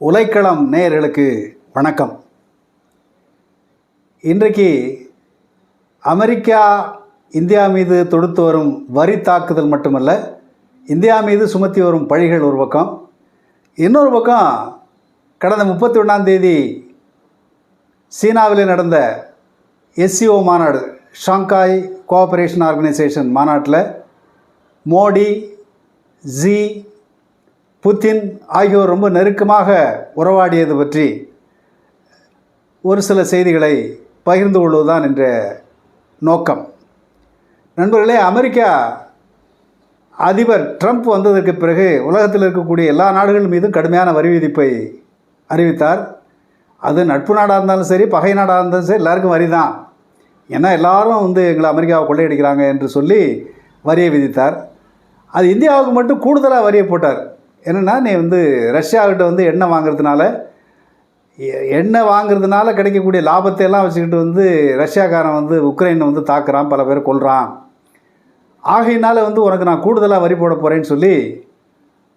உலைக்களம் நேயர்களுக்கு வணக்கம். இன்றைக்கு அமெரிக்கா இந்தியா மீது தொடுத்து வரும் வரி தாக்குதல் மட்டுமல்ல இந்தியா மீது சுமத்தி வரும் பழிகள் ஒரு பக்கம். இன்னொரு பக்கம் கடந்த முப்பத்தி ஒன்றாம் தேதி சீனாவில் நடந்த எஸ்சிஓ மாநாடு ஷாங்காய் கோஆபரேஷன் ஆர்கனைசேஷன் மாநாட்டில் மோடி ஜி புத்தின் ஆகியோர் ரொம்ப நெருக்கமாக உறவாடியது பற்றி ஒரு சில செய்திகளை பகிர்ந்து கொள்வதுதான் என்ற நோக்கம். நண்பர்களே அமெரிக்கா அதிபர் ட்ரம்ப் வந்ததற்கு பிறகு உலகத்தில் இருக்கக்கூடிய எல்லா நாடுகள் மீதும் கடுமையான வரி விதிப்பை அறிவித்தார். அது நட்பு நாடாக இருந்தாலும் சரி பகை நாடாக இருந்தாலும் சரி எல்லாருக்கும் வரி தான். ஏன்னா எல்லாரும் வந்து எங்களை அமெரிக்காவை கொள்ளையடிக்கிறாங்க என்று சொல்லி வரியை விதித்தார். அது இந்தியாவுக்கு மட்டும் கூடுதலாக வரியை போட்டார். என்னென்னா நீ வந்து ரஷ்யாக்கிட்ட வந்து எண்ணெய் வாங்குறதுனால எண்ணெய் வாங்குறதுனால கிடைக்கக்கூடிய லாபத்தை எல்லாம் வச்சுக்கிட்டு வந்து ரஷ்யாக்காரன் வந்து உக்ரைனை வந்து தாக்குறான் பல பேர் கொள்கிறான் ஆகையினால் வந்து உனக்கு நான் கூடுதலாக வரி போட போகிறேன்னு சொல்லி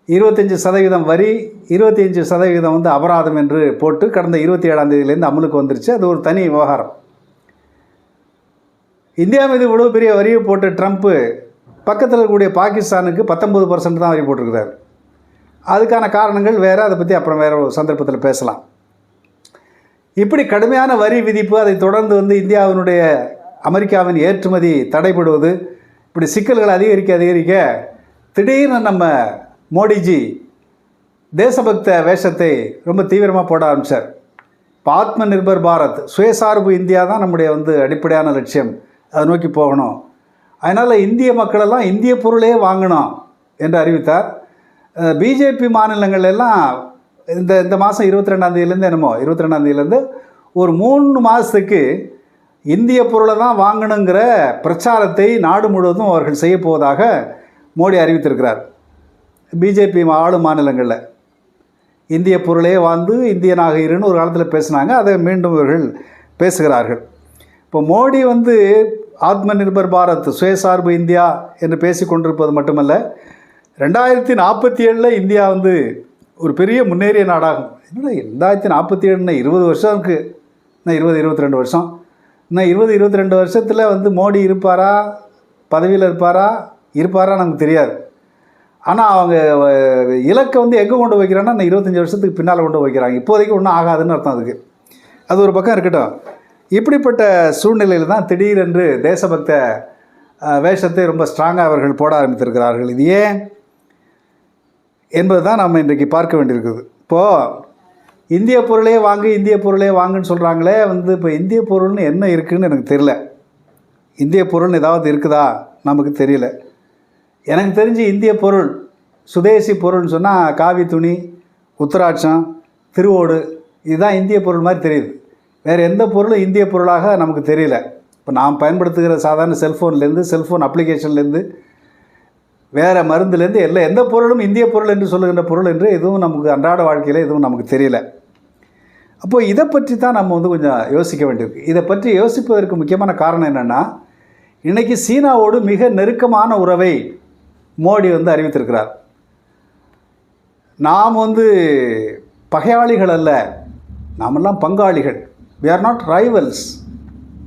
இருபத்தஞ்சி சதவீதம் வரி இருபத்தஞ்சி சதவீதம் வந்து அபராதம் என்று போட்டு கடந்த இருபத்தி ஏழாம் தேதியிலேருந்து அமலுக்கு வந்துருச்சு. அது ஒரு தனி விவகாரம். இந்தியா மீது இவ்வளோ பெரிய வரியை போட்ட ட்ரம்ப்பு பக்கத்தில் இருக்கக்கூடிய பாகிஸ்தானுக்கு பத்தொம்பது பர்சன்ட் தான் வரி போட்டிருக்கிறார். அதுக்கான காரணங்கள் வேறு அதை பற்றி அப்புறம் வேறு ஒரு சந்தர்ப்பத்தில் பேசலாம். இப்படி கடுமையான வரி விதிப்பு அதை தொடர்ந்து வந்து இந்தியாவினுடைய அமெரிக்காவின் ஏற்றுமதி தடைபடுவது இப்படி சிக்கல்கள் அதிகரிக்க அதிகரிக்க திடீர்னு நம்ம மோடிஜி தேசபக்த வேஷத்தை ரொம்ப தீவிரமாக போட ஆரம்பித்தார் இப்போ ஆத்ம நிர்பர் பாரத் சுயசார்பு இந்தியா தான் நம்முடைய வந்து அடிப்படையான லட்சியம். அதை நோக்கி போகணும். அதனால் இந்திய மக்களெல்லாம் இந்திய பொருளே வாங்கணும் என்று அறிவித்தார். பிஜேபி மாநிலங்கள் எல்லாம் இந்த இந்த மாதம் இருபத்தி ரெண்டாந்தேதியிலேருந்து என்னமோ இருபத்தி ரெண்டாந்தேதியிலேருந்து ஒரு மூணு மாதத்துக்கு இந்திய பொருளை தான் வாங்கணுங்கிற பிரச்சாரத்தை நாடு முழுவதும் அவர்கள் செய்ய போவதாக மோடி அறிவித்திருக்கிறார். பிஜேபி ஆளும் மாநிலங்களில். இந்திய பொருளே வாழ்ந்து இந்தியனாக இருன்னு ஒரு காலத்தில் பேசினாங்க அதை மீண்டும் இவர்கள் பேசுகிறார்கள். இப்போ மோடி வந்து ஆத்ம நிர்பர் பாரத் சுயசார்பு இந்தியா என்று பேசி கொண்டிருப்பது மட்டுமல்ல ரெண்டாயிரத்தி நாற்பத்தி ஏழில் இந்தியா வந்து ஒரு பெரிய முன்னேறிய நாடாகும். என்னடா ரெண்டாயிரத்தி நாற்பத்தி ஏழுன்னா இருபது வருஷம் இருக்குது இன்னும் இருபது இருபத்தி ரெண்டு வருஷம். இன்னும் இருபது இருபத்தி ரெண்டு வருஷத்தில் வந்து மோடி இருப்பாரா? பதவியில் இருப்பாரா? இருப்பாரா நமக்கு தெரியாது. ஆனால் அவங்க இலக்கை வந்து எங்கே கொண்டு வைக்கிறான்னா இந்த இருபத்தஞ்சி வருஷத்துக்கு பின்னால் கொண்டு வைக்கிறாங்க. இப்போதைக்கு ஒன்றும் ஆகாதுன்னு அர்த்தம் அதுக்கு. அது ஒரு பக்கம் இருக்கட்டும். இப்படிப்பட்ட சூழ்நிலையில் தான் திடீரென்று தேசபக்த வேஷத்தை ரொம்ப ஸ்ட்ராங்காக அவர்கள் போட ஆரம்பித்திருக்கிறார்கள். இது ஏன்? என்பது தான் நம்ம இன்றைக்கு பார்க்க வேண்டியிருக்குது. இப்போது இந்திய பொருளே வாங்கு இந்திய பொருளே வாங்குன்னு சொல்கிறாங்களே வந்து இப்போ இந்திய பொருள்னு என்ன இருக்குதுன்னு எனக்கு தெரியல. இந்திய பொருள்னு ஏதாவது இருக்குதா? நமக்கு தெரியல. எனக்கு தெரிஞ்சு இந்திய பொருள் சுதேசி பொருள்னு சொன்னால் காவி துணி உத்தராட்சம் திருவோடு இதுதான் இந்திய பொருள் மாதிரி தெரியுது. வேறு எந்த பொருளும் இந்திய பொருளாக நமக்கு தெரியல. இப்போ நாம் பயன்படுத்துகிற சாதாரண செல்ஃபோன்லேருந்து செல்ஃபோன் அப்ளிகேஷன்லேருந்து வேறு மருந்துலேருந்து எல்லா எந்த பொருளும் இந்திய பொருள் என்று சொல்லுகின்ற பொருள் என்று எதுவும் நமக்கு அன்றாட வாழ்க்கையில் எதுவும் நமக்கு தெரியல. அப்போது இதை பற்றி தான் நம்ம வந்து கொஞ்சம் யோசிக்க வேண்டியிருக்கு. இதை பற்றி யோசிப்பதற்கு முக்கியமான காரணம் என்னென்னா இன்றைக்கி சீனாவோடு மிக நெருக்கமான உறவை மோடி வந்து அறிவித்திருக்கிறார். நாம் வந்து பகையாளிகள் அல்ல நாமெல்லாம் பங்காளிகள். We are not rivals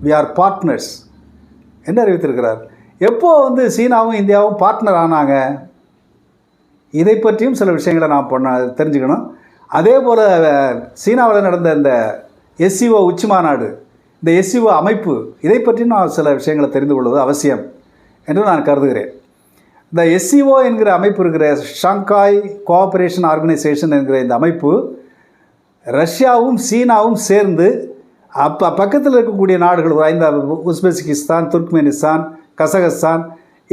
we are partners என்று அறிவித்திருக்கிறார். எப்போ வந்து சீனாவும் இந்தியாவும் பார்ட்னர் ஆனாங்க? இதை பற்றியும் சில விஷயங்களை நாம் பண்ண தெரிஞ்சுக்கணும். அதே போல் சீனாவில் நடந்த இந்த எஸ்சிஓ உச்சி மாநாடு இந்த எஸ்சிஓ அமைப்பு இதை பற்றியும் நான் சில விஷயங்களை தெரிந்து கொள்வது அவசியம் என்று நான் கருதுகிறேன். இந்த எஸ்சிஓ என்கிற அமைப்பு இருக்கிற ஷாங்காய் கோஆபரேஷன் ஆர்கனைசேஷன் என்கிற இந்த அமைப்பு ரஷ்யாவும் சீனாவும் சேர்ந்து அப்போ பக்கத்தில் இருக்கக்கூடிய நாடுகள் ஒரு ஐந்து உஸ்பெஸ்கிஸ்தான் துர்க்மெனிஸ்தான் கசகஸ்தான்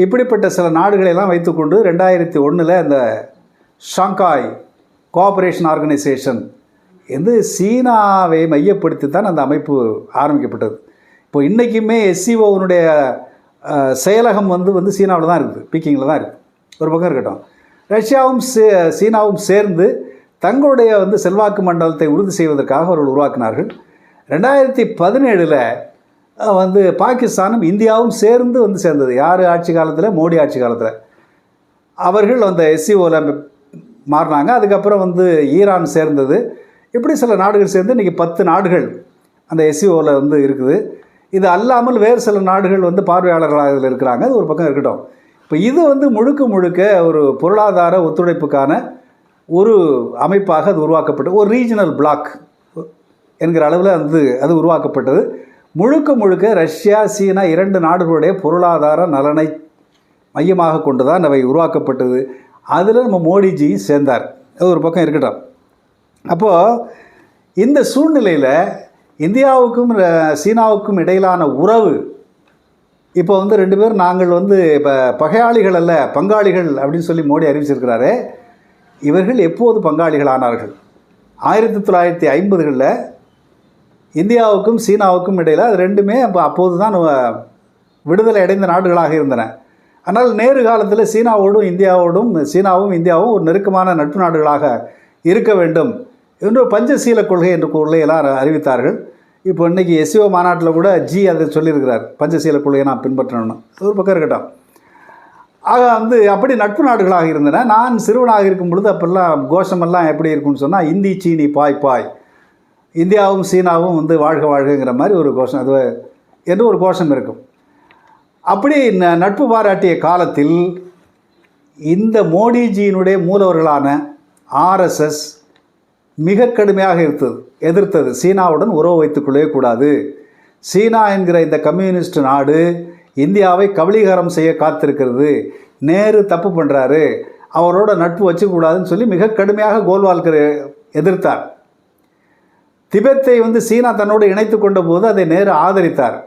இப்படிப்பட்ட சில நாடுகளையெல்லாம் வைத்துக்கொண்டு ரெண்டாயிரத்தி ஒன்றில் அந்த ஷாங்காய் கோஆபரேஷன் ஆர்கனைசேஷன் வந்து சீனாவை மையப்படுத்தி தான் அந்த அமைப்பு ஆரம்பிக்கப்பட்டது. இப்போ இன்றைக்குமே எஸ்சிஓனுடைய செயலகம் வந்து வந்து சீனாவில் தான் இருக்குது. பீக்கிங்கில் தான் இருக்குது. ஒரு பக்கம் இருக்கட்டும். ரஷ்யாவும் சே சீனாவும் சேர்ந்து தங்களுடைய வந்து செல்வாக்கு மண்டலத்தை உறுதி செய்வதற்காக அவர்கள் உருவாக்கினார்கள். ரெண்டாயிரத்தி பதினேழில் வந்து பாகிஸ்தானும் இந்தியாவும் சேர்ந்து வந்து சேர்ந்தது. யார் ஆட்சி காலத்தில்? மோடி ஆட்சி காலத்தில். அவர்கள் அந்த எஸ்சிஓவில் மாறினாங்க. அதுக்கப்புறம் வந்து ஈரான் சேர்ந்தது. இப்படி சில நாடுகள் சேர்ந்து இன்றைக்கி பத்து நாடுகள் அந்த எஸ்சிஓவில் வந்து இருக்குது. இது அல்லாமல் வேறு சில நாடுகள் வந்து பார்வையாளர்களாக இதில் இருக்கிறாங்க. அது ஒரு பக்கம் இருக்கட்டும். இப்போ இது வந்து முழுக்க முழுக்க ஒரு பொருளாதார ஒத்துழைப்புக்கான ஒரு அமைப்பாக அது உருவாக்கப்பட்டு ஒரு ரீஜனல் பிளாக் என்கிற அளவில் வந்து அது உருவாக்கப்பட்டது. முழுக்க முழுக்க ரஷ்யா சீனா இரண்டு நாடுகளுடைய பொருளாதார நலனை மையமாக கொண்டு தான் அவை உருவாக்கப்பட்டது. அதில் நம்ம மோடிஜியும் சேர்ந்தார். அது ஒரு பக்கம் இருக்கட்டும். அப்போது இந்த சூழ்நிலையில் இந்தியாவுக்கும் ர- சீனாவுக்கும் இடையிலான உறவு இப்போ வந்து ரெண்டு பேரும் நாங்கள் வந்து இப்போ பகையாளிகள் அல்ல பங்காளிகள் அப்படின்னு சொல்லி மோடி அறிவிச்சிருக்கிறாரு இவர்கள் எப்போது பங்காளிகள் ஆனார்கள்? ஆயிரத்தி தொள்ளாயிரத்தி ஐம்பதுகளில் இந்தியாவுக்கும் சீனாவுக்கும் இடையில் அது ரெண்டுமே அப்போ அப்போது தான் விடுதலை அடைந்த நாடுகளாக இருந்தன. ஆனால் நேரு காலத்தில் சீனாவோடும் இந்தியாவோடும் சீனாவும் இந்தியாவும் ஒரு நெருக்கமான நட்பு நாடுகளாக இருக்க வேண்டும் என்று ஒரு பஞ்சசீல கொள்கை என்ற கொள்கையெல்லாம் அறி- அறிவித்தார்கள். இப்போ இன்றைக்கி எஸ்ஓ மாநாட்டில் கூட ஜி அதை சொல்லியிருக்கிறார். பஞ்சசீல கொள்கையை நான் பின்பற்றணும்னு. ஒரு பக்கம் இருக்கட்டும். ஆக வந்து அப்படி நட்பு நாடுகளாக இருந்தன. நான் சிறுவனாக இருக்கும் பொழுது அப்போல்லாம் கோஷமெல்லாம் எப்படி இருக்கும்னு சொன்னால் இந்தி சீனி பாய் பாய். இந்தியாவும் சீனாவும் வந்து வாழ்க வாழ்கங்கிற மாதிரி ஒரு கோஷம் அது என்று ஒரு கோஷம் இருக்கும். அப்படி ந- நட்பு பாராட்டிய காலத்தில் இந்த மோடிஜியினுடைய மூலவர்களான ஆர்எஸ்எஸ் மிக கடுமையாக இருந்தது எதிர்த்தது. சீனாவுடன் உறவு வைத்துக்கொள்ளவே கூடாது. சீனா என்கிற இந்த கம்யூனிஸ்ட் நாடு இந்தியாவை கபலீகரம் செய்ய காத்திருக்கிறது. நேரு தப்பு பண்ணுறாரு அவரோட நட்பு வச்சுக்கூடாதுன்னு சொல்லி மிக கடுமையாக கோல்வால்கர் எதிர்த்தார். திபெத்தை வந்து சீனா தன்னோடு இணைத்து கொண்ட போது அதை நேரு ஆதரித்தார்.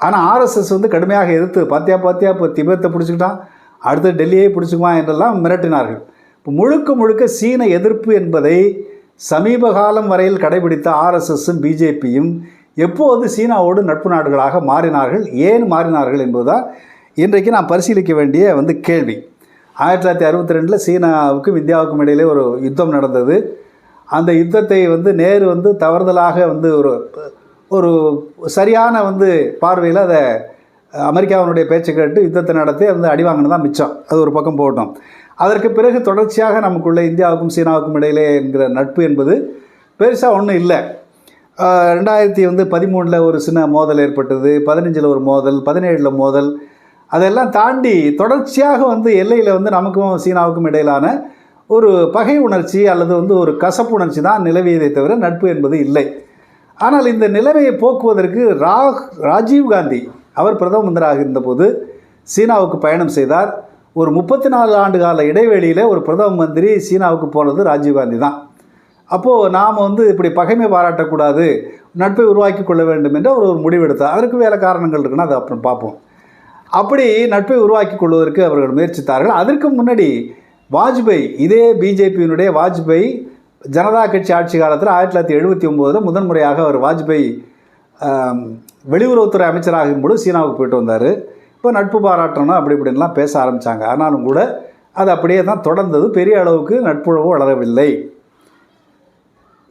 ஆனால் ஆர்எஸ்எஸ் வந்து கடுமையாக எதிர்த்து பாத்தியா பாத்தியா இப்போ திபெத்தை பிடிச்சிக்கிட்டான் அடுத்து டெல்லியை பிடிச்சிக்குவான் என்றெல்லாம் மிரட்டினார்கள். இப்போ முழுக்க முழுக்க சீன எதிர்ப்பு என்பதை சமீப காலம் வரையில் கடைபிடித்த ஆர்எஸ்எஸும் பிஜேபியும் எப்போது சீனாவோடு நட்பு நாடுகளாக மாறினார்கள் ஏன் மாறினார்கள் என்பதுதான் இன்றைக்கு நாம் பரிசீலிக்க வேண்டிய வந்து கேள்வி. ஆயிரத்தி தொள்ளாயிரத்தி அறுபத்தி ரெண்டில் சீனாவுக்கும் இந்தியாவுக்கும் இடையிலே ஒரு யுத்தம் நடந்தது. அந்த யுத்தத்தை வந்து நேரு வந்து தவறுதலாக வந்து ஒரு ஒரு சரியான வந்து பார்வையில் அதை அமெரிக்காவினுடைய பேச்சை கேட்டு யுத்தத்தை நடத்தி வந்து அடி தான் மிச்சம். அது ஒரு பக்கம் போகட்டும். அதற்கு பிறகு தொடர்ச்சியாக நமக்குள்ளே இந்தியாவுக்கும் சீனாவுக்கும் இடையிலே என்கிற நட்பு என்பது பெருசாக ஒன்றும் இல்லை. ரெண்டாயிரத்தி வந்து பதிமூணில் ஒரு சின்ன மோதல் ஏற்பட்டது பதினஞ்சில் ஒரு மோதல் பதினேழில் மோதல். அதெல்லாம் தாண்டி தொடர்ச்சியாக வந்து எல்லையில் வந்து நமக்கும் சீனாவுக்கும் இடையிலான ஒரு பகை உணர்ச்சி அல்லது வந்து ஒரு கசப்பு உணர்ச்சி தான் நிலவியதை தவிர நட்பு என்பது இல்லை. ஆனால் இந்த நிலைமையை போக்குவதற்கு ராஹ் ராஜீவ் காந்தி அவர் பிரதம மந்திராக இருந்தபோது சீனாவுக்கு பயணம் செய்தார். ஒரு முப்பத்தி நாலு ஆண்டு கால இடைவெளியில் ஒரு பிரதம மந்திரி சீனாவுக்கு போனது ராஜீவ் காந்தி தான். அப்போது நாம் வந்து இப்படி பகைமை பாராட்டக்கூடாது நட்பை உருவாக்கி கொள்ள வேண்டும் என்று அவர் ஒரு முடிவெடுத்தார் அதற்கு வேறு காரணங்கள் இருக்குன்னா அதை அப்புறம் பார்ப்போம். அப்படி நட்பை உருவாக்கி கொள்வதற்கு அவர்கள் முயற்சித்தார்கள். அதற்கு முன்னாடி வாஜ்பாய் இதே பிஜேபியினுடைய வாஜ்பாய் ஜனதா கட்சி ஆட்சி காலத்தில் ஆயிரத்தி தொள்ளாயிரத்தி எழுபத்தி ஒம்போதில் முதன்முறையாக அவர் வாஜ்பாய் வெளியுறவுத்துறை அமைச்சராகும் இருக்கும்போது சீனாவுக்கு போயிட்டு வந்தார். இப்போ நட்பு பாராட்டணும் அப்படி இப்படின்லாம் பேச ஆரம்பித்தாங்க ஆனாலும் கூட அது அப்படியே தான் தொடர்ந்தது. பெரிய அளவுக்கு நட்புறவு வளரவில்லை.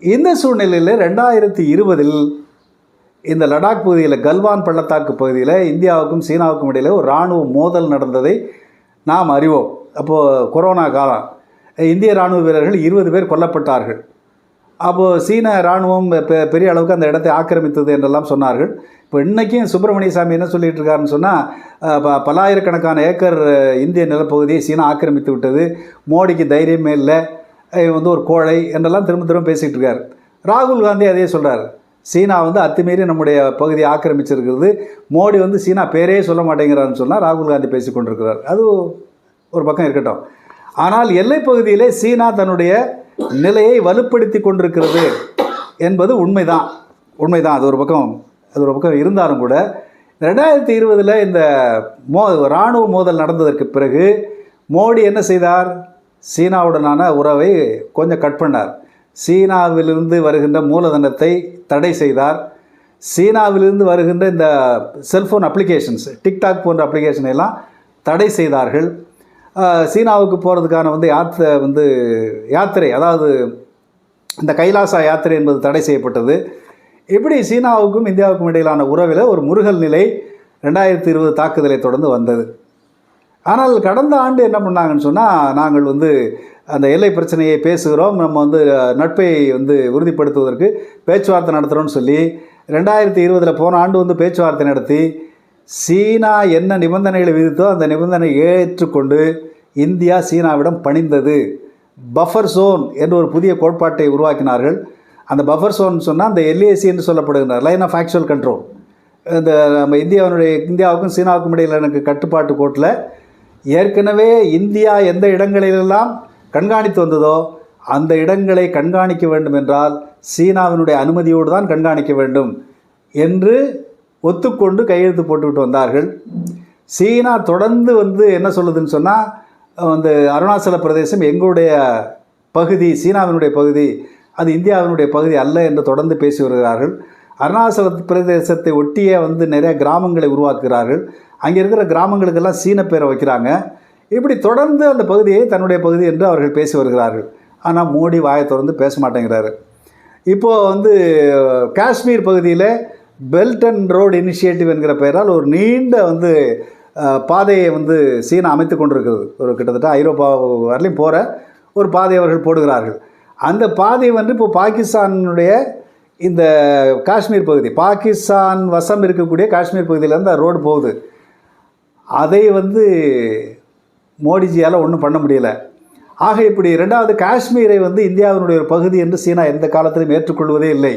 இந்த சூழ்நிலையில் ரெண்டாயிரத்தி இருபதில் இந்த லடாக் பகுதியில் கல்வான் பள்ளத்தாக்கு பகுதியில் இந்தியாவுக்கும் சீனாவுக்கும் இடையில் ஒரு இராணுவ மோதல் நடந்ததை நாம் அறிவோம். அப்போது கொரோனா காலம். இந்திய இராணுவ வீரர்கள் இருபது பேர் கொல்லப்பட்டார்கள். அப்போது சீன இராணுவம் பெரிய அளவுக்கு அந்த இடத்தை ஆக்கிரமித்தது என்றெல்லாம் சொன்னார்கள். இப்போ இன்றைக்கும் சுப்பிரமணிய சாமி என்ன சொல்லிகிட்டு இருக்காருன்னு சொன்னால் பல்லாயிரக்கணக்கான ஏக்கர் இந்திய நிலப்பகுதியை சீனா ஆக்கிரமித்து விட்டது. மோடிக்கு தைரியமே இல்லை. வந்து ஒரு கோழை என்றெல்லாம் திரும்ப திரும்ப பேசிகிட்டு இருக்கார். ராகுல் காந்தி அதே சொல்கிறார் சீனா வந்து அத்துமீறி நம்முடைய பகுதியை ஆக்கிரமிச்சிருக்கிறது. மோடி வந்து சீனா பேரே சொல்ல மாட்டேங்கிறான்னு சொன்னால் ராகுல் காந்தி பேசி கொண்டிருக்கிறார் அது ஒரு பக்கம் இருக்கட்டும். ஆனால் எல்லைப்பகுதியிலே சீனா தன்னுடைய நிலையை வலுப்படுத்தி கொண்டிருக்கிறது என்பது உண்மைதான். உண்மைதான். அது ஒரு பக்கம் அது ஒரு பக்கம் இருந்தாலும் கூட ரெண்டாயிரத்தி இருபதில் இந்த மோ இராணுவ மோதல் நடந்ததற்கு பிறகு மோடி என்ன செய்தார்? சீனாவுடனான உறவை கொஞ்சம் கட் பண்ணார். சீனாவிலிருந்து வருகின்ற மூலதனத்தை தடை செய்தார். சீனாவிலிருந்து வருகின்ற இந்த செல்ஃபோன் அப்ளிகேஷன்ஸ் டிக்டாக் போன்ற அப்ளிகேஷனை எல்லாம் தடை செய்தார்கள். சீனாவுக்கு போகிறதுக்கான வந்து யாத்திரை வந்து யாத்திரை அதாவது இந்த கைலாசா யாத்திரை என்பது தடை செய்யப்பட்டது. இப்படி சீனாவுக்கும் இந்தியாவுக்கும் இடையிலான உறவில் ஒரு முருகல் நிலை ரெண்டாயிரத்தி இருபது தாக்குதலை தொடர்ந்து வந்தது. ஆனால் கடந்த ஆண்டு என்ன பண்ணாங்கன்னு சொன்னால் நாங்கள் வந்து அந்த எல்லை பிரச்சனையை பேசுகிறோம். நம்ம வந்து நட்பை வந்து உறுதிப்படுத்துவதற்கு பேச்சுவார்த்தை நடத்துகிறோம்னு சொல்லி ரெண்டாயிரத்தி இருபதில் போன ஆண்டு வந்து பேச்சுவார்த்தை நடத்தி சீனா என்ன நிபந்தனைகளை விதித்தோ அந்த நிபந்தனை ஏற்றுக்கொண்டு இந்தியா சீனாவிடம் பணிந்தது. பஃபர் சோன் என்ற ஒரு புதிய கோட்பாட்டை உருவாக்கினார்கள். அந்த பஃபர் சோன் சொன்னால் அந்த எல்ஏசி என்று சொல்லப்படுகின்ற லைன் ஆஃப் ஆக்சுவல் கண்ட்ரோல் இந்த நம்ம இந்தியாவினுடைய இந்தியாவுக்கும் சீனாவுக்கும் இடையில் எனக்கு கட்டுப்பாட்டு கோட்டில் ஏற்கனவே இந்தியா எந்த இடங்களிலெல்லாம் கண்காணித்து வந்ததோ அந்த இடங்களை கண்காணிக்க வேண்டும் என்றால் சீனாவினுடைய அனுமதியோடு தான் கண்காணிக்க வேண்டும் என்று ஒத்துக்கொண்டு கையெழுத்து போட்டுக்கிட்டு வந்தார்கள். சீனா தொடர்ந்து வந்து என்ன சொல்லுதுன்னு சொன்னால் வந்து அருணாச்சல பிரதேசம் எங்களுடைய பகுதி சீனாவினுடைய பகுதி அது இந்தியாவினுடைய பகுதி அல்ல என்று தொடர்ந்து பேசி வருகிறார்கள். அருணாச்சல பிரதேசத்தை ஒட்டியே வந்து நிறைய கிராமங்களை உருவாக்குகிறார்கள். அங்கே இருக்கிற கிராமங்களுக்கெல்லாம் சீன பேரை வைக்கிறாங்க. இப்படி தொடர்ந்து அந்த பகுதியை தன்னுடைய பகுதி என்று அவர்கள் பேசி வருகிறார்கள். ஆனால் மோடி வாயை தொடர்ந்து பேச மாட்டேங்கிறாரு. இப்போது வந்து காஷ்மீர் பகுதியில் பெல்ட் அண்ட் ரோடு இனிஷியேட்டிவ் என்கிற பெயரால் ஒரு நீண்ட வந்து பாதையை வந்து சீனா அமைத்து கொண்டிருக்கிறது. ஒரு கிட்டத்தட்ட ஐரோப்பா வரலையும் போகிற ஒரு பாதையை அவர்கள் போடுகிறார்கள். அந்த பாதை வந்து இப்போ பாகிஸ்தானுடைய இந்த காஷ்மீர் பகுதி பாகிஸ்தான் வசம் இருக்கக்கூடிய காஷ்மீர் பகுதியிலேருந்து அந்த ரோடு போகுது. அதை வந்து மோடிஜியால் ஒன்றும் பண்ண முடியல. ஆக இப்படி ரெண்டாவது காஷ்மீரை வந்து இந்தியாவினுடைய ஒரு பகுதி என்று சீனா எந்த காலத்திலும் ஏற்றுக்கொள்வதே இல்லை.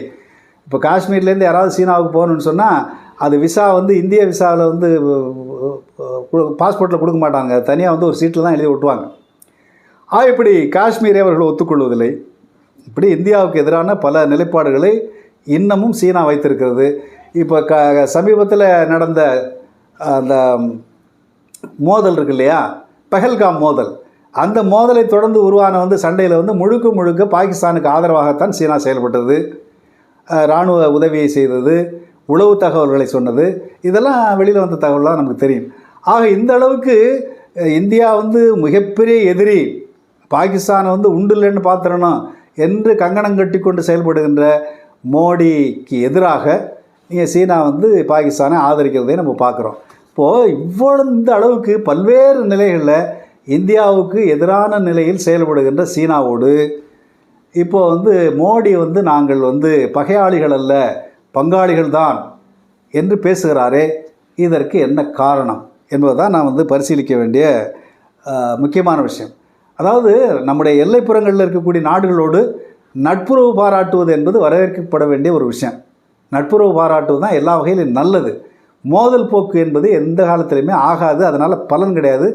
இப்போ காஷ்மீர்லேருந்து யாராவது சீனாவுக்கு போகணும்னு சொன்னால் அது விசா வந்து இந்திய விசாவில் வந்து பாஸ்போர்ட்டில் கொடுக்க மாட்டாங்க. தனியாக வந்து ஒரு சீட்டில் தான் எழுதி ஒட்டுவாங்க. ஆக இப்படி காஷ்மீரை அவர்கள் ஒத்துக்கொள்வதில்லை. இப்படி இந்தியாவுக்கு எதிரான பல நிலைப்பாடுகளை இன்னமும் சீனா வைத்திருக்கிறது. இப்போ க சமீபத்தில் நடந்த அந்த மோதல் இருக்கு இல்லையா? பஹல்காம் மோதல். அந்த மோதலை தொடர்ந்து உருவான வந்து சண்டையில் வந்து முழுக்க முழுக்க பாகிஸ்தானுக்கு ஆதரவாகத்தான் சீனா செயல்பட்டது. இராணுவ உதவியை செய்தது உளவு தகவல்களை சொன்னது இதெல்லாம் வெளியில் வந்த தகவல்லாம் நமக்கு தெரியும். ஆக இந்த அளவுக்கு இந்தியா வந்து மிகப்பெரிய எதிரி பாகிஸ்தானை வந்து உண்டில்லைன்னு பார்த்துடணும் என்று கங்கணம் கட்டி கொண்டு செயல்படுகின்ற மோடிக்கு எதிராக நீங்கள் சீனா வந்து பாகிஸ்தானை ஆதரிக்கிறதை நம்ம பார்க்குறோம். இப்போது இவ்வளவு இந்த அளவுக்கு பல்வேறு நிலைகளில் இந்தியாவுக்கு எதிரான நிலையில் செயல்படுகின்ற சீனாவோடு இப்போ வந்து மோடி வந்து நாங்கள் வந்து பகையாளிகள் அல்ல பங்காளிகள் தான் என்று பேசுகிறாரே இதற்கு என்ன காரணம் என்பதுதான் நான் வந்து பரிசீலிக்க வேண்டிய முக்கியமான விஷயம். அதாவது நம்முடைய எல்லைப்புறங்களில் இருக்கக்கூடிய நாடுகளோடு நட்புறவு பாராட்டுவது என்பது வரவேற்கப்பட வேண்டிய ஒரு விஷயம். நட்புறவு பாராட்டுவது தான் எல்லா வகையிலும் நல்லது. மோதல் போக்கு என்பது எந்த காலத்திலையுமே ஆகாது அதனால் பலன் கிடையாது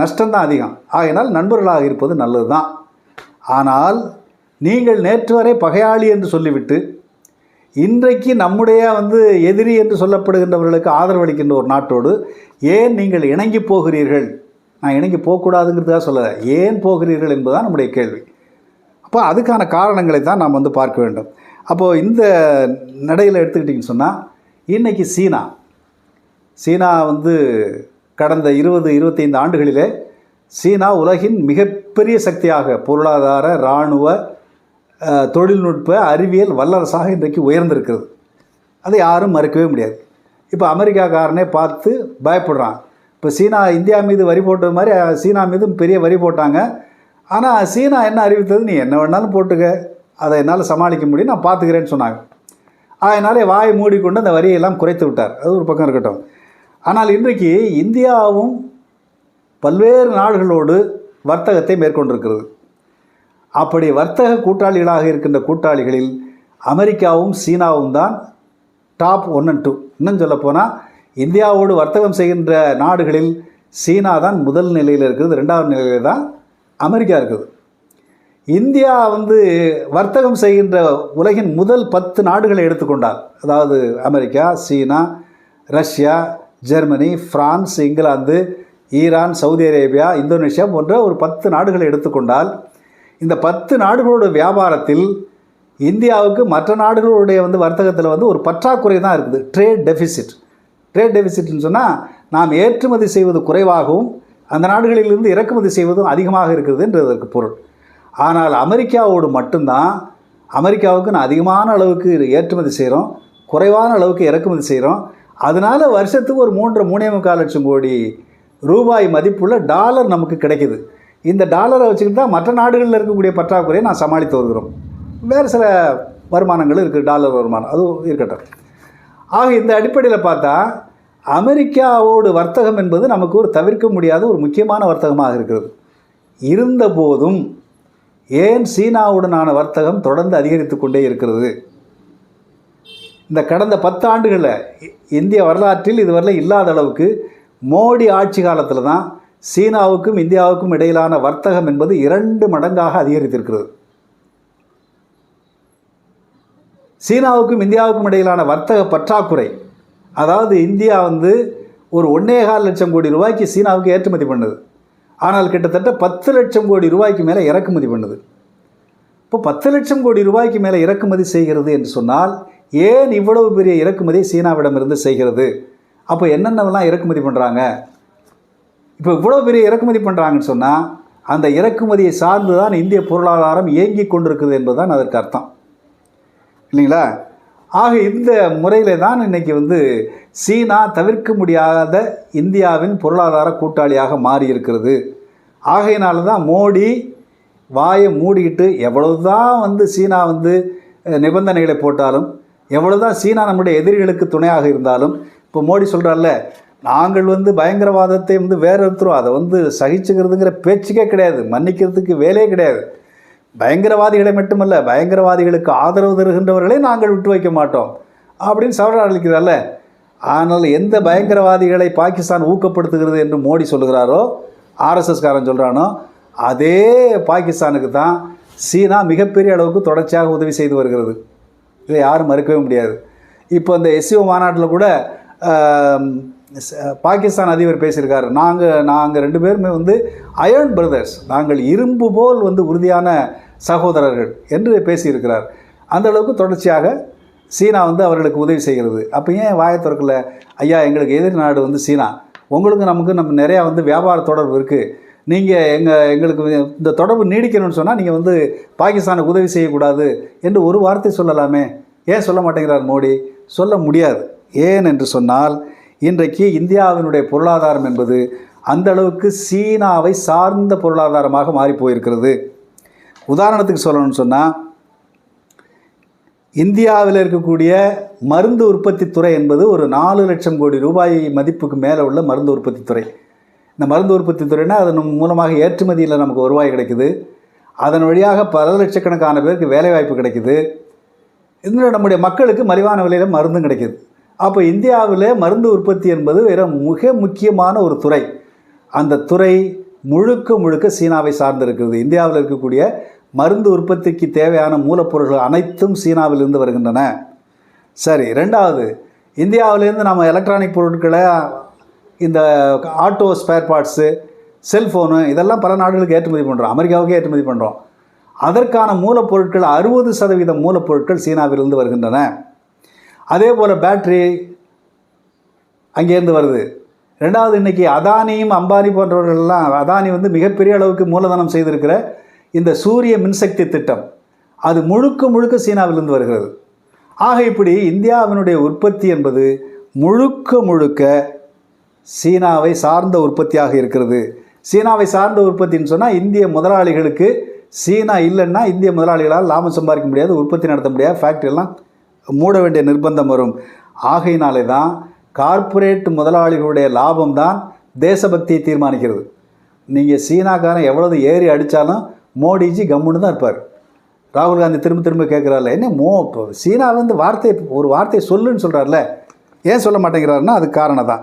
நஷ்டம்தான் அதிகம். ஆகையினால் நண்பர்களாக இருப்பது நல்லது தான் ஆனால் நீங்கள் நேற்று வரை பகையாளி என்று சொல்லிவிட்டு இன்றைக்கு நம்முடைய வந்து எதிரி என்று சொல்லப்படுகின்றவர்களுக்கு ஆதரவளிக்கின்ற ஒரு நாட்டோடு ஏன் நீங்கள் இணங்கி போகிறீர்கள்? நான் இணங்கி போகக்கூடாதுங்கிறதுக்காக சொல்லலை. ஏன் போகிறீர்கள் என்பதுதான் நம்முடைய கேள்வி. அப்போ அதுக்கான காரணங்களை தான் நாம் வந்து பார்க்க வேண்டும். அப்போது இந்த நடையில் எடுத்துக்கிட்டிங்கன்னு சொன்னால் இன்றைக்கி சீனா சீனா வந்து கடந்த இருபது இருபத்தைந்து ஆண்டுகளிலே சீனா உலகின் மிகப்பெரிய சக்தியாக பொருளாதார இராணுவ தொழில்நுட்ப அறிவியல் வல்லரசாக இன்றைக்கு உயர்ந்திருக்கிறது. அதை யாரும் மறுக்கவே முடியாது. இப்போ அமெரிக்காக்காரனே பார்த்து பயப்படுறான். இப்போ சீனா இந்தியா மீது வரி போட்டது மாதிரி சீனா மீதும் பெரிய வரி போட்டாங்க. ஆனால் சீனா என்ன அறிவித்தது? நீ என்ன வேணாலும் போட்டுக்க. அதை என்னால் சமாளிக்க முடியும். நான் பார்த்துக்கிறேன்னு சொன்னாங்க. அதனாலே வாயை மூடிக்கொண்டு அந்த வரியெல்லாம் குறைத்து விட்டார். அது ஒரு பக்கம் இருக்கட்டும். ஆனால் இன்றைக்கு இந்தியாவும் பல்வேறு நாடுகளோடு வர்த்தகத்தை மேற்கொண்டிருக்கிறது. அப்படி வர்த்தக கூட்டாளிகளாக இருக்கின்ற கூட்டாளிகளில் அமெரிக்காவும் சீனாவும் தான் டாப் ஒன் அண்ட் டூ இன்னும் சொல்லப்போனால் இந்தியாவோடு வர்த்தகம் செய்கின்ற நாடுகளில் சீனா தான் முதல் நிலையில் இருக்குது ரெண்டாவது நிலையில் தான் அமெரிக்கா இருக்குது. இந்தியா வந்து வர்த்தகம் செய்கின்ற உலகின் முதல் பத்து நாடுகளை எடுத்துக்கொண்டால் அதாவது America China Russia Germany France England Iran Saudi Arabia Indonesia போன்ற ஒரு பத்து நாடுகளை எடுத்துக்கொண்டால் இந்த பத்து நாடுகளோட வியாபாரத்தில் இந்தியாவுக்கு மற்ற நாடுகளுடைய வந்து வர்த்தகத்தில் வந்து ஒரு பற்றாக்குறை தான் இருக்குது. ட்ரேட் டெபிசிட் ட்ரேட் டெபிசிட்னு சொன்னால் நாம் ஏற்றுமதி செய்வது குறைவாகவும் அந்த நாடுகளிலிருந்து இறக்குமதி செய்வதும் அதிகமாக இருக்குது பொருள். ஆனால் அமெரிக்காவோடு மட்டும்தான் அமெரிக்காவுக்கு நான் அதிகமான அளவுக்கு ஏற்றுமதி செய்கிறோம் குறைவான அளவுக்கு இறக்குமதி செய்கிறோம் அதனால் வருஷத்துக்கு ஒரு மூன்று மூணே முக்கால் லட்சம் கோடி ரூபாய் மதிப்புள்ள டாலர் நமக்கு கிடைக்கிது. இந்த டாலரை வச்சுக்கிட்டு தான் மற்ற நாடுகளில் இருக்கக்கூடிய பற்றாக்குறையை நான் சமாளித்து வருகிறோம். வேறு சில வருமானங்கள் இருக்குது டாலர் வருமானம் அதுவும் இருக்கட்டும். ஆக இந்த அடிப்படையில் பார்த்தா அமெரிக்காவோடு வர்த்தகம் என்பது நமக்கு ஒரு தவிர்க்க முடியாத ஒரு முக்கியமான வர்த்தகமாக இருக்கிறது. இருந்தபோதும் ஏன் சீனாவுடனான வர்த்தகம் தொடர்ந்து அதிகரித்து கொண்டே இருக்கிறது? இந்த கடந்த பத்து ஆண்டுகளில் இந்திய வரலாற்றில் இதுவரை இல்லாத அளவுக்கு மோடி ஆட்சி காலத்தில் தான் சீனாவுக்கும் இந்தியாவுக்கும் இடையிலான வர்த்தகம் என்பது இரண்டு மடங்காக அதிகரித்திருக்கிறது. சீனாவுக்கும் இந்தியாவுக்கும் இடையிலான வர்த்தக பற்றாக்குறை அதாவது இந்தியா வந்து ஒரு ஒன்னேகால் லட்சம் கோடி ரூபாய்க்கு சீனாவுக்கு ஏற்றுமதி பண்ணுது. ஆனால் கிட்டத்தட்ட பத்து லட்சம் கோடி ரூபாய்க்கு மேலே இறக்குமதி பண்ணுது. இப்போ பத்து லட்சம் கோடி ரூபாய்க்கு மேலே இறக்குமதி செய்கிறது என்று சொன்னால் ஏன் இவ்வளவு பெரிய இறக்குமதி சீனாவிடமிருந்து செய்கிறது? அப்போ என்னென்னலாம் இறக்குமதி பண்ணுறாங்க? இப்போ இவ்வளோ பெரிய இறக்குமதி பண்ணுறாங்கன்னு சொன்னால் அந்த இறக்குமதியை சார்ந்து தான் இந்திய பொருளாதாரம் இயங்கி கொண்டிருக்குது என்பது தான் அதற்கு அர்த்தம். இல்லைங்களா? ஆக இந்த முறையில் தான் இன்னைக்கு வந்து சீனா தவிர்க்க முடியாத இந்தியாவின் பொருளாதார கூட்டாளியாக மாறி இருக்கிறது ஆகையினால தான் மோடி வாயை மூடிக்கிட்டு எவ்வளவு தான் வந்து சீனா வந்து நிபந்தனைகளை போட்டாலும் எவ்வளோ தான் சீனா நம்முடைய எதிரிகளுக்கு துணையாக இருந்தாலும் இப்போ மோடி சொல்கிறார்ல நாங்கள் வந்து பயங்கரவாதத்தை வந்து வேற ஒருத்தரும் அதை வந்து சகிச்சுக்கிறதுங்கிற பேச்சுக்கே கிடையாது மன்னிக்கிறதுக்கு வேலையே கிடையாது. பயங்கரவாதிகளை மட்டுமல்ல பயங்கரவாதிகளுக்கு ஆதரவு தருகின்றவர்களை நாங்கள் விட்டு வைக்க மாட்டோம் அப்படின்னு சவரா அளிக்கிறார்ல. ஆனால் எந்த பயங்கரவாதிகளை பாகிஸ்தான் ஊக்கப்படுத்துகிறது என்று மோடி சொல்லுகிறாரோ ஆர்எஸ்எஸ்காரன் சொல்கிறானோ அதே பாகிஸ்தானுக்கு தான் சீனா மிகப்பெரிய அளவுக்கு தொடர்ச்சியாக உதவி செய்து வருகிறது. இதை யாரும் மறுக்கவே முடியாது. இப்போ இந்த எஸ்சிஓ மாநாட்டில் கூட பாகிஸ்தான் uh, அதிபர் பேசியிருக்காரு. நாங்கள் நாங்கள் ரெண்டு பேருமே வந்து அயர்ன் பிரதர்ஸ் நாங்கள் இரும்பு போல் வந்து உறுதியான சகோதரர்கள் என்று பேசியிருக்கிறார். அந்த அளவுக்கு தொடர்ச்சியாக சீனா வந்து அவர்களுக்கு உதவி செய்கிறது. அப்போ ஏன் வாயை ஐயா எங்களுக்கு எதிர் நாடு வந்து சீனா. உங்களுக்கு நமக்கு நம்ம நிறையா வந்து வியாபார தொடர்பு இருக்குது நீங்கள் எங்கள் எங்களுக்கு இந்த தொடர்பு நீடிக்கணும்னு சொன்னால் நீங்கள் வந்து பாகிஸ்தானுக்கு உதவி செய்யக்கூடாது என்று ஒரு வார்த்தை சொல்லலாமே. ஏன் சொல்ல மாட்டேங்கிறார் மோடி? சொல்ல முடியாது. ஏன் என்று சொன்னால் இன்றைக்கு இந்தியாவினுடைய பொருளாதாரம் என்பது அந்த அளவுக்கு சீனாவை சார்ந்த பொருளாதாரமாக மாறி போயிருக்கிறது. உதாரணத்துக்கு சொல்லணும்னு சொன்னால் இந்தியாவில் இருக்கக்கூடிய மருந்து உற்பத்தி துறை என்பது ஒரு நாலு லட்சம் கோடி ரூபாய் மதிப்புக்கு மேலே உள்ள மருந்து உற்பத்தி துறை. இந்த மருந்து உற்பத்தி துறைனா அதன் மூலமாக ஏற்றுமதியில் நமக்கு வருவாய் கிடைக்குது. அதன் வழியாக பல லட்சக்கணக்கான பேருக்கு வேலைவாய்ப்பு கிடைக்குது. இதில் நம்முடைய மக்களுக்கு மலிவான விலையில் மருந்தும் கிடைக்கிது. அப்போ இந்தியாவில் மருந்து உற்பத்தி என்பது வேற மிக முக்கியமான ஒரு துறை. அந்த துறை முழுக்க முழுக்க சீனாவை சார்ந்திருக்கிறது. இந்தியாவில் இருக்கக்கூடிய மருந்து உற்பத்திக்கு தேவையான மூலப்பொருட்கள் அனைத்தும் சீனாவிலிருந்து வருகின்றன. சரி ரெண்டாவது இந்தியாவிலேருந்து நம்ம எலக்ட்ரானிக் பொருட்களை இந்த ஆட்டோ ஸ்பேர் பார்ட்ஸு செல்ஃபோனு இதெல்லாம் பல நாடுகளுக்கு ஏற்றுமதி பண்ணுறோம் அமெரிக்காவுக்கு ஏற்றுமதி பண்ணுறோம் அதற்கான மூலப்பொருட்கள் அறுபது சதவீத மூலப்பொருட்கள் சீனாவிலிருந்து வருகின்றன. அதே போல் பேட்ரி அங்கேருந்து வருது. ரெண்டாவது இன்னைக்கு அதானியும் அம்பானி போன்றவர்கள்லாம் அதானி வந்து மிகப்பெரிய அளவுக்கு மூலதனம் செய்திருக்கிற இந்த சூரிய மின்சக்தி திட்டம். அது முழுக்க முழுக்க சீனாவிலிருந்து வருகிறது. ஆக இப்படி இந்தியாவினுடைய உற்பத்தி என்பது முழுக்க முழுக்க சீனாவை சார்ந்த உற்பத்தியாக இருக்கிறது. சீனாவை சார்ந்த உற்பத்தின்னு சொன்னால் இந்திய முதலாளிகளுக்கு சீனா இல்லைன்னா இந்திய முதலாளிகளால் லாபம் சம்பாதிக்க முடியாது உற்பத்தி நடத்த முடியாது ஃபேக்ட்ரியெல்லாம் மூட வேண்டிய நிர்பந்தம் வரும். ஆகையினாலே தான் கார்ப்பரேட் முதலாளிகளுடைய லாபம் தான் தேசபக்தியை தீர்மானிக்கிறது. நீங்கள் சீனாக்காரன் எவ்வளவு ஏறி அடித்தாலும் மோடிஜி கம்முன்னு தான் இருப்பார். ராகுல் காந்தி திரும்ப திரும்ப கேட்குறாருல என்ன மோ இப்போ சீனா வந்து வார்த்தை ஒரு வார்த்தையை சொல்லுன்னு சொல்கிறார்ல ஏன் சொல்ல மாட்டேங்கிறாருன்னா அது காரணம் தான்.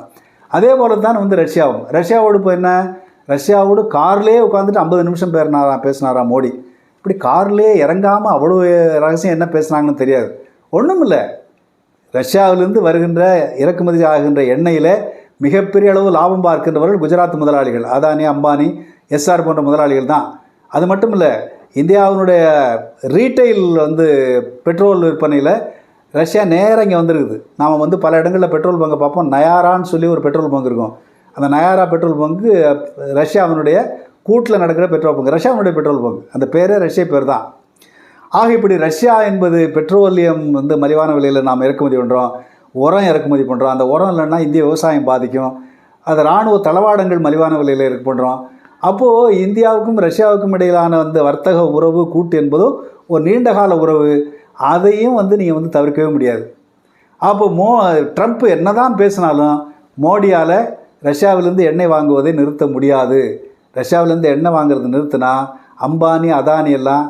அதே போல தான் வந்து ரஷ்யாவும். ரஷ்யாவோடு இப்போ என்ன? ரஷ்யாவோடு கார்லேயே உட்காந்துட்டு ஐம்பது நிமிஷம் பேசினாரா பேசினாரா மோடி. இப்படி கார்லேயே இறங்காமல் அவ்வளோ ரகசியம் என்ன பேசுனாங்கன்னு தெரியாது. ஒன்றும் இல்லை ரஷ்யாவிலிருந்து வருகின்ற இறக்குமதி ஆகின்ற எண்ணெயில் மிகப்பெரிய அளவு லாபம் பார்க்கின்றவர்கள் குஜராத் முதலாளிகள். அதானி அம்பானி எஸ்ஆர் போன்ற முதலாளிகள் தான். அது மட்டும் இல்லை இந்தியாவினுடைய ரீட்டைல் வந்து பெட்ரோல் விற்பனையில் ரஷ்யா நேராக இங்கே வந்துருக்குது. நாம் வந்து பல இடங்களில் பெட்ரோல் பங்கை பார்ப்போம். நயாரான்னு சொல்லி ஒரு பெட்ரோல் பங்க் இருக்கும். அந்த நயாரா பெட்ரோல் பங்கு ரஷ்யாவினுடைய கூட்டில் நடக்கிற பெட்ரோல் பங்கு. ரஷ்யாவினுடைய பெட்ரோல் பங்க். அந்த பேரே ரஷ்ய பேர் தான். ஆக இப்படி ரஷ்யா என்பது பெட்ரோலியம் வந்து மலிவான விலையில் நாம் இறக்குமதி பண்ணுறோம் உரம் இறக்குமதி பண்ணுறோம் அந்த உரம் இல்லைன்னா இந்திய விவசாயம் பாதிக்கும். அது இராணுவ தளவாடங்கள் மலிவான விலையில் இறக்கு பண்ணுறோம் அப்போது இந்தியாவுக்கும் ரஷ்யாவுக்கும் இடையிலான வந்து வர்த்தக உறவு கூட்டு என்பதும் ஒரு நீண்டகால உறவு. அதையும் வந்து நீங்கள் வந்து தவிர்க்கவே முடியாது. அப்போ மோ ட்ரம்ப் என்னதான் பேசினாலும் மோடியால் ரஷ்யாவிலேருந்து எண்ணெய் வாங்குவதை நிறுத்த முடியாது. ரஷ்யாவிலேருந்து எண்ணெய் வாங்குறது நிறுத்தினா அம்பானி அதானி எல்லாம்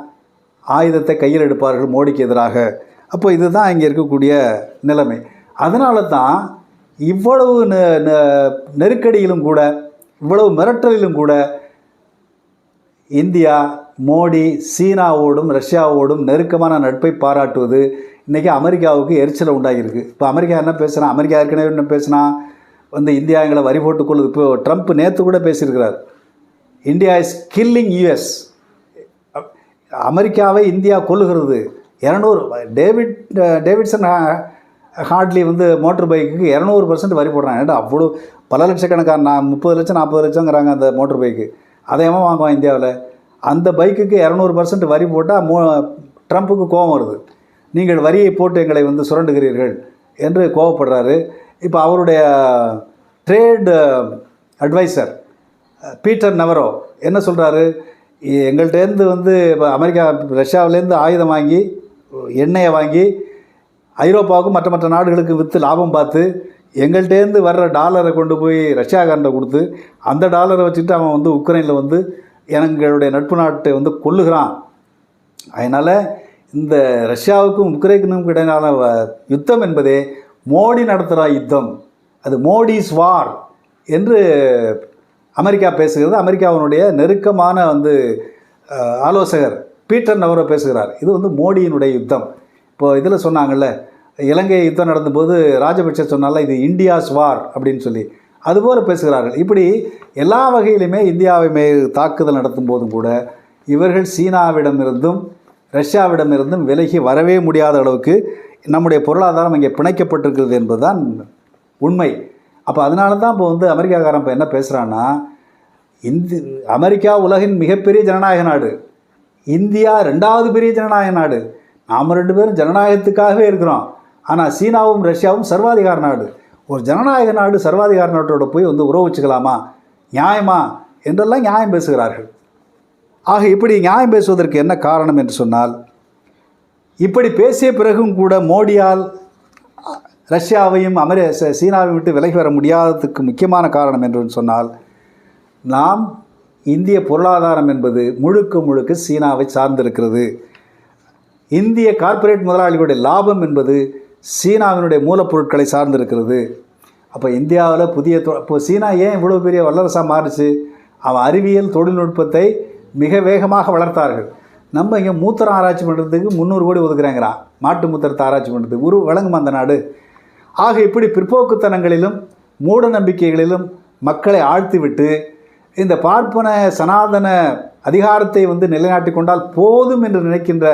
ஆயுதத்தை கையில் எடுப்பார்கள் மோடிக்கு எதிராக. அப்போ இதுதான் இங்கே இருக்கக்கூடிய நிலைமை. அதனால தான் இவ்வளவு நெ- நெ- நெருக்கடியிலும் கூட இவ்வளவு மிரட்டலிலும் கூட இந்தியா மோடி சீனாவோடும் ரஷ்யாவோடும் நெருக்கமான நட்பை பாராட்டுவது இன்றைக்கி அமெரிக்காவுக்கு எரிச்சலை உண்டாகியிருக்கு. இப்போ அமெரிக்கா என்ன பேசுகிறான் அமெரிக்கா ஏற்கனவே என்ன பேசுனா வந்து இந்தியா எங்களை வரி போட்டுக்கொள்ளுது. இப்போ ட்ரம்ப் நேற்று கூட பேசியிருக்கிறார். இந்தியா இஸ் கில்லிங் யூஎஸ் அமெரிக்காவை இந்தியா கொள்ளுகிறது இரநூறு டேவிட் டேவிட்சன் ஹார்ட்லி வந்து மோட்டர் பைக்குக்கு இரநூறு பர்சன்ட் வரி போடுறாங்க. ஏன்டா அவ்வளோ பல லட்சக்கணக்கான நான் முப்பது லட்சம் நாற்பது லட்சங்கிறாங்க அந்த மோட்டர் பைக்கு. அதை வாங்குவோம் வாங்குவான் இந்தியாவில்? அந்த பைக்குக்கு இரநூறு பர்சன்ட் வரி போட்டால் மோ ட்ரம்ப்புக்கு கோபம் வருது. நீங்கள் வரியை போட்டு எங்களை வந்து சுரண்டுகிறீர்கள் என்று கோவப்படுறாரு. இப்போ அவருடைய ட்ரேடு அட்வைசர் பீட்டர் நவரோ என்ன சொல்கிறாரு எங்கள்கிட்டேருந்து வந்து இப்போ அமெரிக்கா ரஷ்யாவிலேருந்து ஆயுதம் வாங்கி எண்ணெயை வாங்கி ஐரோப்பாவுக்கும் மற்ற மற்ற நாடுகளுக்கு விற்று லாபம் பார்த்து எங்கள்கிட்டேருந்து வர்ற டாலரை கொண்டு போய் ரஷ்யாக்காரன்ட்ட கொடுத்து அந்த டாலரை வச்சுட்டு அவன் வந்து உக்ரைனில் வந்து எங்களுடைய நட்பு நாட்டை வந்து கொள்ளுகிறான் அதனால் இந்த ரஷ்யாவுக்கும் உக்ரைனுக்கும் இடையிலான யுத்தம் என்பதே மோடி நடத்துகிற யுத்தம். அது மோடிஸ் வார் என்று அமெரிக்கா பேசுகிறது அமெரிக்காவினுடைய நெருக்கமான வந்து ஆலோசகர் பீட்டர் நவரோ பேசுகிறார். இது வந்து மோடியினுடைய யுத்தம். இப்போ இதில் சொன்னாங்கல்ல இலங்கை யுத்தம் நடந்தபோது ராஜபக்ஷ சொன்னால இது இந்தியாஸ் வார் அப்படின்னு சொல்லி. அதுபோல் பேசுகிறார்கள். இப்படி எல்லா வகையிலுமே இந்தியாவை மே தாக்குதல் நடத்தும் போதும் கூட இவர்கள் சீனாவிடமிருந்தும் ரஷ்யாவிடமிருந்தும் விலகி வரவே முடியாத அளவுக்கு நம்முடைய பொருளாதாரம் இங்கே பிணைக்கப்பட்டிருக்கிறது என்பதுதான் உண்மை. அப்போ அதனால தான் இப்போ வந்து அமெரிக்காக்காரன் இப்போ என்ன பேசுகிறான்னா இந்தி அமெரிக்கா உலகின் மிகப்பெரிய ஜனநாயக நாடு. இந்தியா ரெண்டாவது பெரிய ஜனநாயக நாடு. நாம் ரெண்டு பேரும் ஜனநாயகத்துக்காகவே இருக்கிறோம். ஆனால் சீனாவும் ரஷ்யாவும் சர்வாதிகார நாடு. ஒரு ஜனநாயக நாடு சர்வாதிகார நாட்டோட போய் வந்து உறவு வச்சுக்கலாமா? நியாயமா? என்றெல்லாம் நியாயம் பேசுகிறார்கள். ஆக இப்படி நியாயம் பேசுவதற்கு என்ன காரணம் என்று சொன்னால் இப்படி பேசிய பிறகும் கூட மோடியால் ரஷ்யாவையும் அமெரி சீனாவை சீனாவையும் விட்டு விலகி வர முடியாததுக்கு முக்கியமான காரணம் என்று சொன்னால் நாம் இந்திய பொருளாதாரம் என்பது முழுக்க முழுக்க சீனாவை சார்ந்திருக்கிறது. இந்திய கார்ப்பரேட் முதலாளிகளுடைய லாபம் என்பது சீனாவினுடைய மூலப்பொருட்களை சார்ந்திருக்கிறது. அப்போ இந்தியாவில் புதிய தொ- இப்போ சீனா ஏன் இவ்வளோ பெரிய வல்லரசாக மாறுச்சு? அவன் அறிவியல் தொழில்நுட்பத்தை மிக வேகமாக வளர்த்தார்கள். நம்ம இங்கே மூத்திரம் ஆராய்ச்சி பண்ணுறதுக்கு முந்நூறு கோடி ஒதுக்குறாங்கிறான் மாட்டு மூத்திரத்தை ஆராய்ச்சி பண்ணுறதுக்கு உரு வழங்கும் அந்த நாடு. ஆக இப்படி பிற்போக்குத்தனங்களிலும் மூட நம்பிக்கைகளிலும் மக்களை ஆழ்த்திவிட்டு இந்த பார்ப்பன சனாதன அதிகாரத்தை வந்து நிலைநாட்டி கொண்டால் போதும் என்று நினைக்கின்ற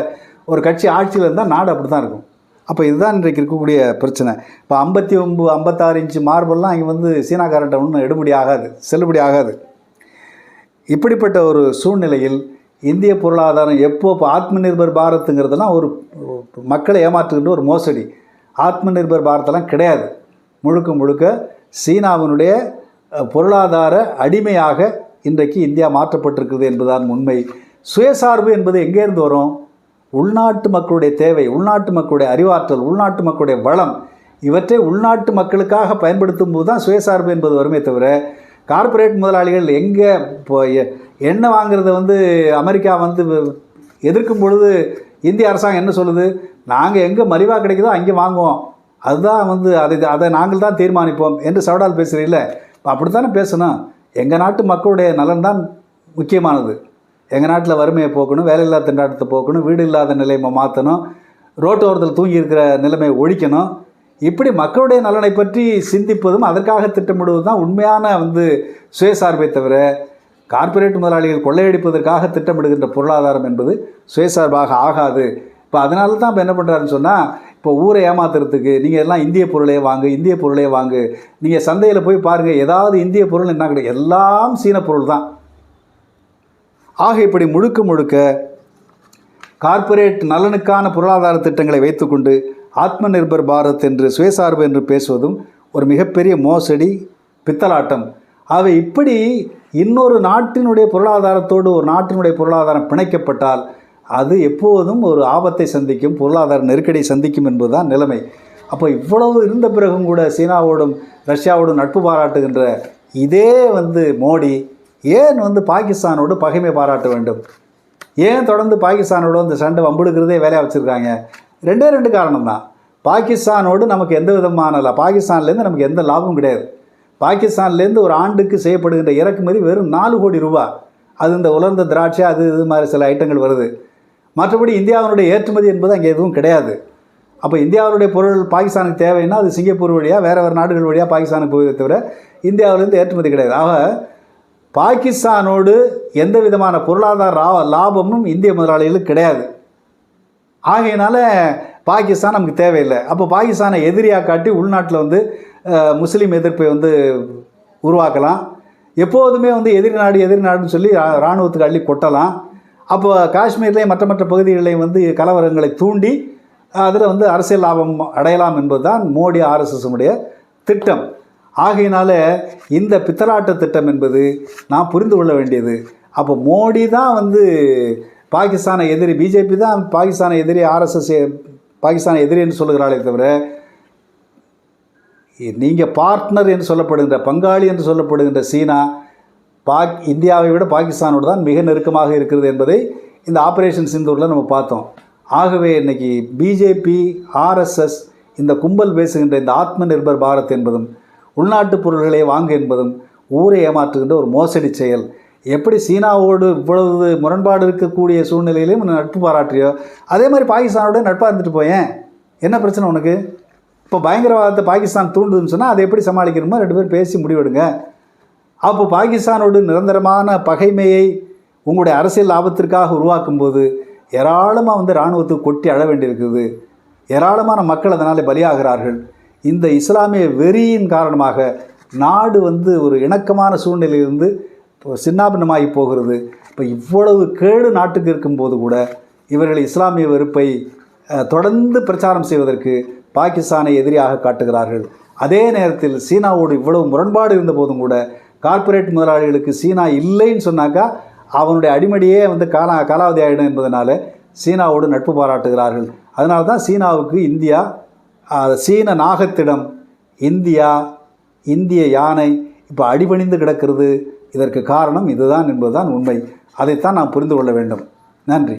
ஒரு கட்சி ஆட்சியில் இருந்தால் நாடு அப்படி தான் இருக்கும். அப்போ இதுதான் இன்றைக்கு இருக்கக்கூடிய பிரச்சனை. இப்போ ஐம்பத்தி ஒம்பது ஐம்பத்தாறு இன்ச்சு மார்பெல்லாம் இங்கே வந்து சீனாக்காரன்ட்ட ஒன்றும் எடுபடி ஆகாது செல்லுபடி ஆகாது. இப்படிப்பட்ட ஒரு சூழ்நிலையில் இந்திய பொருளாதாரம் எப்போ இப்போ ஆத்ம நிர்பர் பாரத்துங்கிறதெல்லாம் ஒரு மக்களை ஏமாற்றுகின்ற ஒரு மோசடி. ஆத்ம நிர்பர் பாரத்தெல்லாம் கிடையாது. முழுக்க முழுக்க சீனாவினுடைய பொருளாதார அடிமையாக இன்றைக்கு இந்தியா மாற்றப்பட்டிருக்கிறது என்பதுதான் உண்மை. சுயசார்பு என்பது எங்கேருந்து வரும்? உள்நாட்டு மக்களுடைய தேவை உள்நாட்டு மக்களுடைய அறிவாற்றல் உள்நாட்டு மக்களுடைய வளம் இவற்றை உள்நாட்டு மக்களுக்காக பயன்படுத்தும் போது தான் சுயசார்பு என்பது வருமே தவிர கார்ப்பரேட் முதலாளிகள் எங்கே இப்போ எண்ணெய் வாங்குறத வந்து அமெரிக்கா வந்து எதிர்க்கும் பொழுது இந்திய அரசாங்கம் என்ன சொல்லுது? நாங்கள் எங்கே மலிவாக கிடைக்குதோ அங்கே வாங்குவோம். அதுதான் வந்து அதை அதை நாங்கள் தான் தீர்மானிப்போம் என்று சவடால் பேசுகிறீங்கள இப்போ அப்படித்தானே பேசணும். எங்கள் நாட்டு மக்களுடைய நலன் தான் முக்கியமானது. எங்கள் நாட்டில் வறுமையை போக்கணும் வேலையில்லா திண்டாட்டத்தை போக்கணும் வீடு இல்லாத நிலையை மாற்றணும் ரோட்டு ஓரத்தில் தூங்கி இருக்கிற நிலைமையை ஒழிக்கணும். இப்படி மக்களுடைய நலனை பற்றி சிந்திப்பதும் அதற்காக திட்டமிடுவதும் தான் உண்மையான வந்து சுயசார்பை தவிர கார்ப்பரேட் முதலாளிகள் கொள்ளையடிப்பதற்காக திட்டமிடுகின்ற பொருளாதாரம் என்பது சுயசார்பாக ஆகாது. இப்போ அதனால தான் இப்போ என்ன பண்ணுறாருன்னு சொன்னால் இப்போ ஊரை ஏமாத்துறதுக்கு நீங்கள் எல்லாம் இந்திய பொருளே வாங்கு இந்திய பொருளே வாங்கு. நீங்கள் சந்தையில் போய் பாருங்கள் ஏதாவது இந்திய பொருள் என்ன கிடையாது எல்லாம் சீன பொருள் தான். ஆக இப்படி முழுக்க முழுக்க கார்ப்பரேட் நலனுக்கான பொருளாதார திட்டங்களை வைத்துக்கொண்டு ஆத்ம நிர்பர் பாரத் என்று சுயசார்பு என்று பேசுவதும் ஒரு மிகப்பெரிய மோசடி பித்தலாட்டம். அவை இப்படி இன்னொரு நாட்டினுடைய பொருளாதாரத்தோடு ஒரு நாட்டினுடைய பொருளாதாரம் பிணைக்கப்பட்டால் அது எப்போதும் ஒரு ஆபத்தை சந்திக்கும் பொருளாதார நெருக்கடியை சந்திக்கும் என்பதுதான் நிலைமை. அப்போ இவ்வளவு இருந்த பிறகும் கூட சீனாவோடும் ரஷ்யாவோடும் நட்பு பாராட்டுகின்ற இதே வந்து மோடி ஏன் வந்து பாகிஸ்தானோடு பகைமை பாராட்ட வேண்டும்? ஏன் தொடர்ந்து பாகிஸ்தானோட அந்த சண்டை வம்பெடுக்கிறதே வேலையாக வச்சுருக்காங்க? ரெண்டே ரெண்டு காரணம் தான் பாகிஸ்தானோடு நமக்கு எந்த விதமான லா- பாகிஸ்தான்லேருந்து நமக்கு எந்த லாபமும் கிடையாது. பாகிஸ்தான்லேருந்து ஒரு ஆண்டுக்கு செய்யப்படுகின்ற இறக்குமதி வெறும் நாலு கோடி ரூபா. அது இந்த உலர்ந்த திராட்சை அது இது மாதிரி சில ஐட்டங்கள் வருது. மற்றபடி இந்தியாவினுடைய ஏற்றுமதி என்பது அங்கே எதுவும் கிடையாது. அப்போ இந்தியாவுடைய பொருள் பாகிஸ்தானுக்கு தேவைன்னா அது சிங்கப்பூர் வழியாக வேறு வேறு நாடுகள் வழியாக பாகிஸ்தானுக்கு போவதை தவிர இந்தியாவிலேருந்து ஏற்றுமதி கிடையாது. ஆக பாகிஸ்தானோடு எந்த விதமான பொருளாதார லா- லாபமும் இந்திய முதலாளிகளுக்கு கிடையாது. ஆகையினால பாகிஸ்தான் நமக்கு தேவையில்லை. அப்போ பாகிஸ்தானை எதிரியாக காட்டி உள்நாட்டில் வந்து முஸ்லீம் எதிர்ப்பை வந்து உருவாக்கலாம். எப்போதுமே வந்து எதிரி நாடு எதிரி நாடுன்னு சொல்லி இராணுவத்துக்கு அள்ளி கொட்டலாம். அப்போ காஷ்மீர்லேயும் மற்ற மற்ற பகுதிகளிலையும் வந்து கலவரங்களை தூண்டி அதில் வந்து அரசியல் லாபம் அடையலாம் என்பதுதான் மோடி ஆர்எஸ்எஸ்னுடைய திட்டம். ஆகையினால இந்த பித்தலாட்ட திட்டம் என்பது நான் புரிந்து கொள்ள வேண்டியது. அப்போ மோடி தான் வந்து பாகிஸ்தானை எதிரி பிஜேபி தான் பாகிஸ்தானை எதிரி ஆர்எஸ்எஸ் பாகிஸ்தானை எதிரின்னு சொல்லுகிறாளே தவிர நீங்கள் பார்ட்னர் என்று சொல்லப்படுகின்ற பங்காளி என்று சொல்லப்படுகின்ற சீனா பாக் இந்தியாவை விட பாகிஸ்தானோடு தான் மிக நெருக்கமாக இருக்கிறது என்பதை இந்த ஆப்ரேஷன் சிந்தூரில் நம்ம பார்த்தோம். ஆகவே இன்றைக்கி பிஜேபி ஆர்எஸ்எஸ் இந்த கும்பல் பேசுகின்ற இந்த ஆத்ம நிர்பர் பாரத் என்பதும் உள்நாட்டு பொருள்களை வாங்க என்பதும் ஊரை ஏமாற்றுகின்ற ஒரு மோசடி செயல். எப்படி சீனாவோடு இவ்வளவு முரண்பாடு இருக்கக்கூடிய சூழ்நிலையிலையும் நட்பு பாராட்டியோ அதே மாதிரி பாகிஸ்தானோட நட்பாக இருந்துட்டு போயேன். என்ன பிரச்சனை உனக்கு? இப்போ பயங்கரவாதத்தை பாகிஸ்தான் தூண்டுதுன்னு சொன்னால் அதை எப்படி சமாளிக்கணுமோ ரெண்டு பேரும் பேசி முடிவெடுங்க. அப்போ பாகிஸ்தானோடு நிரந்தரமான பகைமையை உங்களுடைய அரசியல் லாபத்திற்காக உருவாக்கும்போது ஏராளமாக வந்து இராணுவத்துக்கு கொட்டி அழ வேண்டியிருக்குது. ஏராளமான மக்கள் அதனால் பலியாகிறார்கள். இந்த இஸ்லாமிய வெறியின் காரணமாக நாடு வந்து ஒரு இணக்கமான சூழ்நிலையிலிருந்து இப்போ சின்னாபின்னமாகி போகிறது. இப்போ இவ்வளவு கேடு நாட்டுக்கு இருக்கும்போது கூட இவர்கள் இஸ்லாமிய வெறுப்பை தொடர்ந்து பிரச்சாரம் செய்வதற்கு பாகிஸ்தானை எதிரியாக காட்டுகிறார்கள். அதே நேரத்தில் சீனாவோடு இவ்வளவு முரண்பாடு இருந்தபோதும் கூட கார்ப்பரேட் முதலாளிகளுக்கு சீனா இல்லைன்னு சொன்னாக்கா அவனுடைய அடிமடியே வந்து காலா காலாவதி ஆகிடும் என்பதனால சீனாவோடு நட்பு பாராட்டுகிறார்கள். அதனால தான் சீனாவுக்கு இந்தியா சீன நாகத்திடம் இந்தியா இந்திய யானை இப்போ அடிபணிந்து கிடக்கிறது. இதற்கு காரணம் இதுதான் என்பதுதான் உண்மை. அதைத்தான் நாம் புரிந்து கொள்ள வேண்டும். நன்றி.